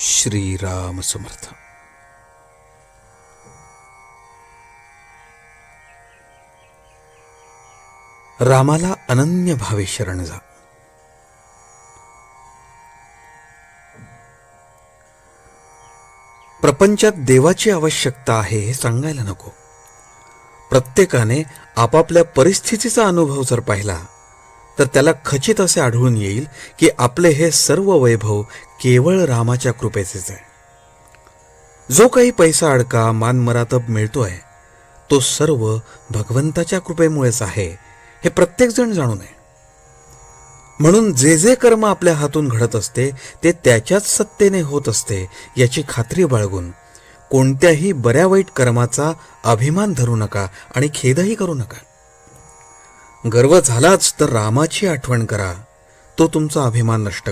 श्रीराम समर्थ. रामाला अनन्य भावे शरण जा. प्रपंचात देवाची आवश्यकता आहे हे सांगायला नको. प्रत्येकाने आपापल्या परिस्थितीचा अनुभव जर पाहिला तर त्याला खचित असे आढळून येईल की आपले हे सर्व वैभव केवळ रामाच्या कृपेचेच आहे. जो काही पैसा अडका मानमरातब मिळतोय तो सर्व भगवंताच्या कृपेमुळेच आहे हे प्रत्येकजण जाणून नये म्हणून जे जे कर्म आपल्या हातून घडत असते ते त्याच्याच सत्तेने होत असते याची खात्री बाळगून कोणत्याही बऱ्या वाईट कर्माचा अभिमान धरू नका आणि खेदही करू नका. गर्व झालाच तर रामाची आठवण करा. तो तुमचा अभिमान नष्ट